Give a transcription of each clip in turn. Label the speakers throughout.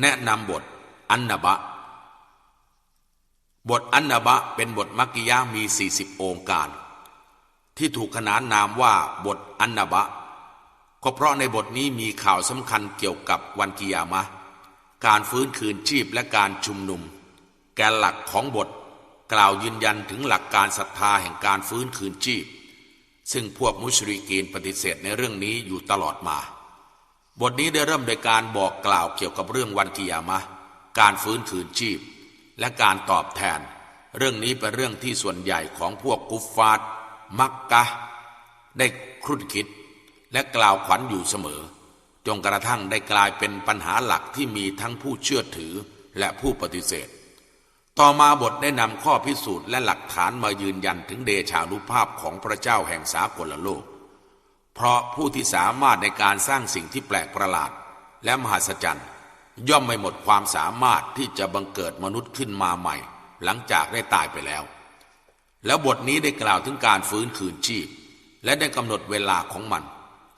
Speaker 1: แนะนำบทอันนบะ บทอันนบะเป็นบทมักกิยะห์มี 40 องค์การ ที่ถูกขนานนามว่าบทอันนบะ ก็เพราะในบทนี้มีข่าวสำคัญเกี่ยวกับวันกิยามะ การฟื้นคืนชีพและการชุมนุม แกนหลักของบทกล่าวยืนยันถึงหลักการศรัทธาแห่งการฟื้นคืนชีพ ซึ่งพวกมุชริกีนปฏิเสธในเรื่องนี้อยู่ตลอดมา บทนี้ได้เริ่มโดยการบอกกล่าวเกี่ยวกับเรื่องวันกิยามะ การฟื้นคืนชีพ และการตอบแทน เรื่องนี้เป็นเรื่องที่ส่วนใหญ่ของพวกกุฟฟาร์มักกะ ได้ครุ่นคิด และกล่าวขวัญอยู่เสมอ จนกระทั่งได้กลายเป็นปัญหาหลักที่มีทั้งผู้เชื่อถือและผู้ปฏิเสธ ต่อมาบทได้นำข้อพิสูจน์และหลักฐานมายืนยันถึงเดชานุภาพของพระเจ้าแห่งสากลโลก เพราะผู้ที่สามารถในการสร้างสิ่งที่แปลกประหลาด และมหัศจรรย์ ย่อมไม่หมดความสามารถที่จะบังเกิดมนุษย์ขึ้นมาใหม่ หลังจากได้ตายไปแล้ว แล้วบทนี้ได้กล่าวถึงการฟื้นคืนชีพ และได้กำหนดเวลาของมัน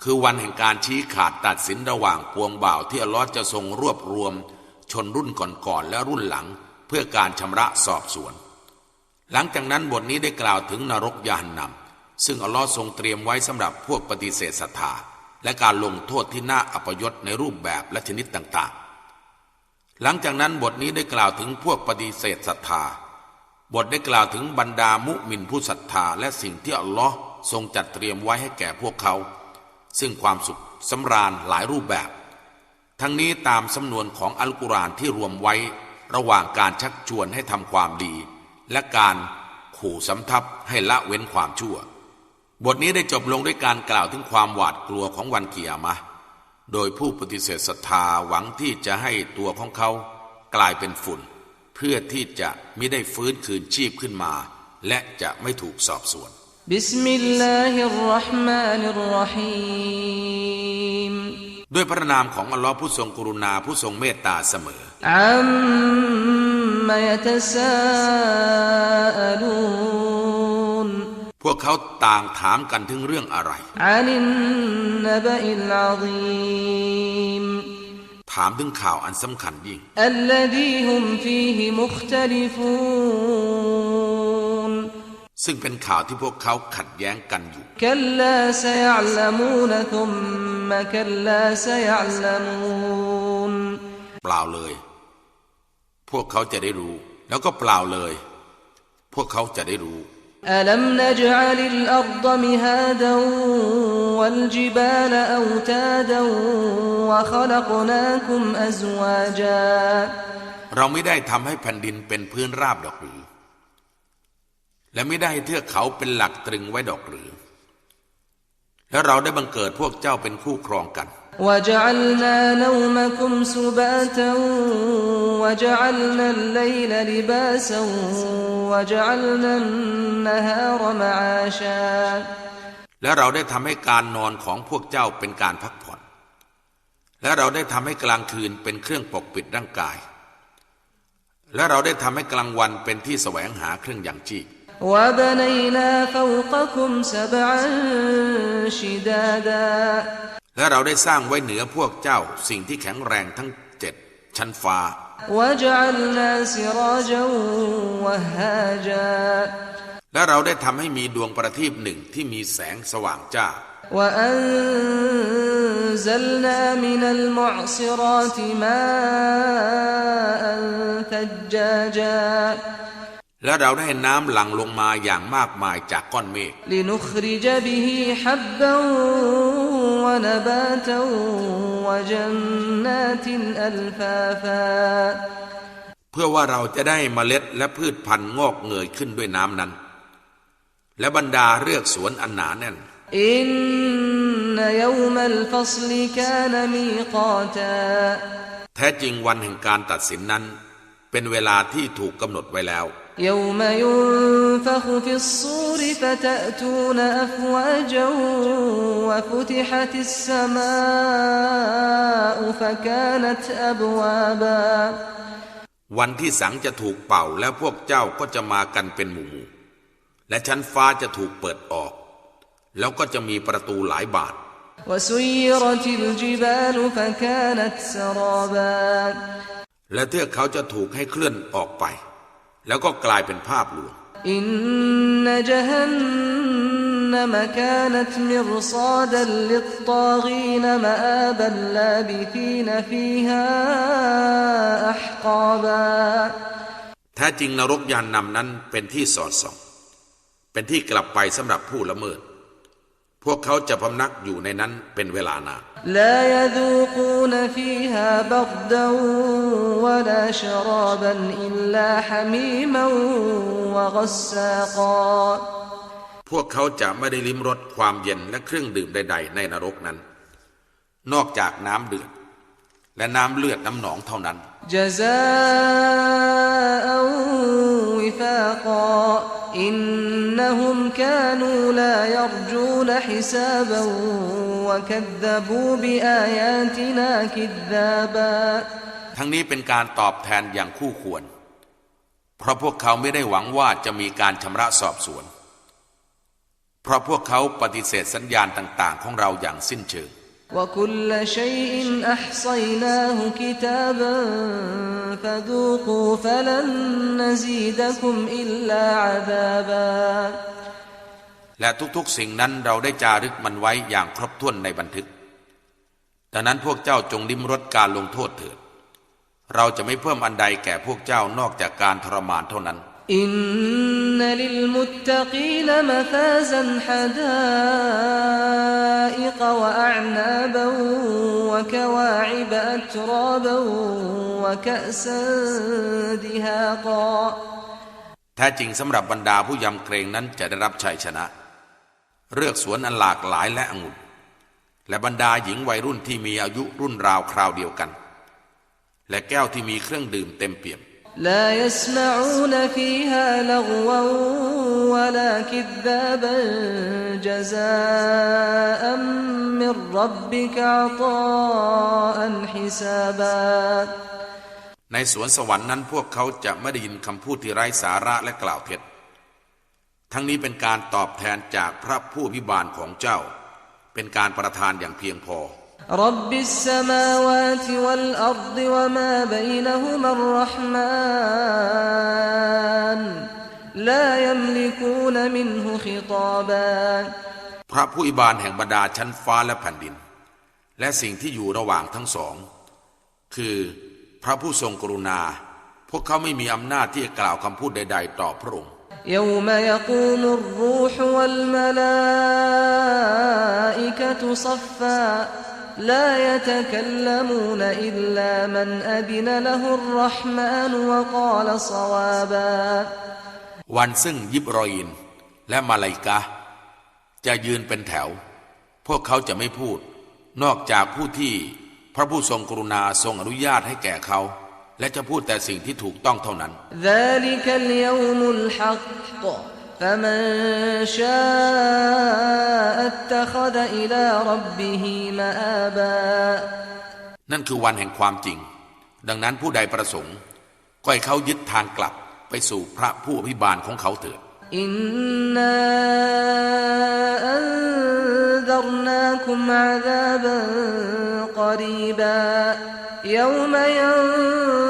Speaker 1: คือวันแห่งการชี้ขาดตัดสินระหว่างปวงบ่าวที่อัลลอฮ์จะทรงรวบรวม ชนรุ่นก่อนๆและรุ่นหลัง เพื่อการชำระสอบสวน หลังจากนั้นบทนี้ได้กล่าวถึงนรกยานนำ ซึ่งอัลลอฮ์ทรงเตรียมไว้สำหรับพวกปฏิเสธศรัทธาและการลงโทษที่น่าอัปยศในรูปแบบและชนิดต่างๆ หลังจากนั้นบทนี้ได้กล่าวถึงพวกปฏิเสธศรัทธา บทได้กล่าวถึงบรรดามุมินผู้ศรัทธาและสิ่งที่อัลลอฮ์ทรงจัดเตรียมไว้ให้แก่พวกเขา ซึ่งความสุขสำราญหลายรูปแบบ ทั้งนี้ตามสำนวนของอัลกุรอานที่รวมไว้ ระหว่างการชักชวนให้ทำความดี และการขู่สำทับให้ละเว้นความชั่ว บทนี้ได้จบลงด้วยการกล่าวถึงความหวาดกลัวของวันเกียมะ โดยผู้ปฏิเสธศรัทธาหวังที่จะให้ตัวของเขากลายเป็นฝุ่น เพื่อที่จะไม่ได้ฟื้นคืนชีพขึ้นมา และจะไม่ถูกสอบสวน
Speaker 2: บิสมิลลาฮิรรห์มานิรรหีม
Speaker 1: ด้วยพระนามของอัลลอฮ์ผู้ทรงกรุณาผู้ทรงเมตตาเสมอ
Speaker 2: อัมมายะตะซาอลู
Speaker 1: พวกเขาต่างถามกันถึงเรื่องอะไร ถามถึงข่าวอันสำคัญยิ่ง ซึ่งเป็นข่าวที่พวกเขาขัดแย้งกันอยู่ เปล่าเลย พวกเขาจะได้รู้ แล้วก็เปล่าเลย พวกเขาจะได้รู้
Speaker 2: ألم نجعل الأرض مهادا والجبال أوتادا وخلقناكم أزواجا
Speaker 1: เราไม่ได้ทำให้แผ่นดินเป็นพื้นราบดอกหรือ และไม่ได้ให้เทือกเขาเป็นหลักตรึงไว้ดอกหรือ แล้วเราได้บังเกิดพวกเจ้าเป็นคู่ครองกัน
Speaker 2: وجعلنا نومكم سباتا وجعلنا الليل لباسا وجعلنا النهار معاشا
Speaker 1: และเราได้ทำให้การนอนของพวกเจ้าเป็นการพักผ่อน และเราได้ทำให้กลางคืนเป็นเครื่องปกปิดร่างกาย และเราได้ทำให้กลางวันเป็นที่แสวงหาเครื่องยังชีพ
Speaker 2: وبنينا فوقكم سبعا شدادا
Speaker 1: และเราได้สร้างไว้เหนือพวกเจ้าสิ่งที่แข็งแรงทั้งเจ็ดชั้นฟ้า
Speaker 2: وجعلنا سراجا وهاجا
Speaker 1: และเราได้ทำให้มีดวงประทีปหนึ่งที่มีแสงสว่างจ้า
Speaker 2: وأنزلنا من المعصرات ماء ثجاجا
Speaker 1: และเราได้น้ำหลั่งลงมาอย่างมากมายจากก้อนเมฆเพื่อว่าเราจะได้เมล็ดและพืชพันธุ์งอกเงยขึ้นด้วยน้ำนั้น และบรรดาเรือกสวนอันหนาแน่นแท้จริงวันแห่งการตัดสินนั้น เป็นเวลาที่ถูกกำหนดไว้แล้ว
Speaker 2: يوم ينفخ في الصور فتأتون أفواجا وفتحت السماء فكانت أبوابا
Speaker 1: วันที่สังจะถูกเป่าแล้วพวกเจ้าก็จะมากันเป็นหมู่ๆและชั้นฟ้าจะถูกเปิดออก แล้วก็จะมีประตูหลายบาน
Speaker 2: وسيرت الجبال فكانت سرابا
Speaker 1: และเทือกเขาจะถูกให้เคลื่อนออกไป แล้วก็กลายเป็นภาพลวง
Speaker 2: อินนจฮันนมกานตมิรซาดัลลิตตากีนมาอาบัลลาบิธีนฟีฮาอัพกาบา
Speaker 1: แท้จริงนรกยานนำนั้นเป็นที่สอดส่อง เป็นที่กลับไปสำหรับผู้ละเมิด พวกเขาจะพำนักอยู่ในนั้นเป็นเวลานาน
Speaker 2: لا يذوقون فيها بردا ولا شرابا إلا حميما وغساقا
Speaker 1: พวกเขาจะไม่ได้ลิ้มรสความเย็นและเครื่องดื่มใด ๆ ในนรกนั้น นอกจากน้ำเดือด และน้ำเลือดน้ำหนองเท่านั้น
Speaker 2: جزاء وفاقا إنهم كانوا لا يرجون حسابا وكذبوا بآياتنا كذابا
Speaker 1: ทั้งนี้เป็นการตอบแทนอย่างคู่ควร เพราะพวกเขาไม่ได้หวังว่าจะมีการชำระสอบสวน เพราะพวกเขาปฏิเสธสัญญาณต่าง ๆ ของเราอย่างสิ้นเชิง
Speaker 2: وكل شيء أحصيناه كتابا فذوقوا فلن نزيدكم إلا عذابا
Speaker 1: และทุกๆสิ่งนั้นเราได้จารึกมันไว้อย่างครบถ้วนในบันทึก ดังนั้นพวกเจ้าจงลิ้มรสการลงโทษเถิด เราจะไม่เพิ่มอันใดแก่พวกเจ้านอกจากการทรมานเท่านั้น
Speaker 2: อินนลิลมุตตะกีนมฟาซันฮดาอิกวะอานาบวะกวาอิบอัตรอบวะกะซันดิฮากา
Speaker 1: แท้จริงสำหรับบรรดาผู้ยำเกรงนั้นจะได้รับชัยชนะ เลือกสวนอันหลากหลายและองุ่น และบรรดาหญิงวัยรุ่นที่มีอายุรุ่นราวคราวเดียวกัน และแก้วที่มีเครื่องดื่มเต็มเปี่ยม
Speaker 2: لا يسمعون فيها لغوا ولا كذابا جزاء من ربك عطاء حسابا
Speaker 1: ในสวนสวรรค์นั้นพวกเขาจะไม่ได้ยินคำพูดที่ไร้สาระและกล่าวเท็จ ทั้งนี้เป็นการตอบแทนจากพระผู้พิบาลของเจ้า เป็นการประทานอย่างเพียงพอ
Speaker 2: รับบิสมาวาติวัลอัรดิวมาบัยนหุมัรหมานลายัมลิกูนมินหุขิตาบา
Speaker 1: พระผู้อิบาลแห่งบรรดาชั้นฟ้าและแผ่นดิน และสิ่งที่อยู่ระหว่างทั้งสอง คือพระผู้ทรงกรุณา พวกเขาไม่มีอำนาจที่จะกล่าวคำพูดใด ๆ ต่อพระองค์
Speaker 2: يوم يقوم الروح والملائكة صفا لا يتكلمون إلا من أذن له الرحمن وقال صوابا
Speaker 1: วันซึ่งยิบรอยินและมาลาอิกะห์จะยืนเป็นแถว พวกเขาจะไม่พูด นอกจากผู้ที่พระผู้ทรงกรุณาทรงอนุญาตให้แก่เขา และจะพูดแต่สิ่งที่ถูกต้องเท่านั้นนั่นคือวันแห่งความจริง ดังนั้นผู้ใดประสงค์ ก็ให้เขายึดทางกลับไปสู่พระผู้อภิบาลของเขาเถิด
Speaker 2: อินนาอันดรนาคุมอาซาบันกรีบา يوم ينظر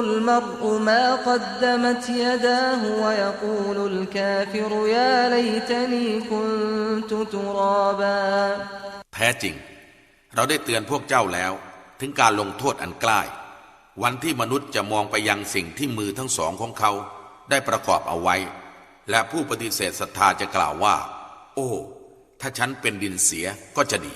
Speaker 2: المرء ما قدمت يداه ويقول الكافر يا ليتني كنت ترابا
Speaker 1: แท้จริง เราได้เตือนพวกเจ้าแล้ว ถึงการลงโทษอันใกล้ วันที่มนุษย์จะมองไปยังสิ่งที่มือทั้งสองของเขาได้ประกอบเอาไว้ และผู้ปฏิเสธศรัทธาจะกล่าวว่า โอ้ ถ้าฉันเป็นดินเสียก็จะดี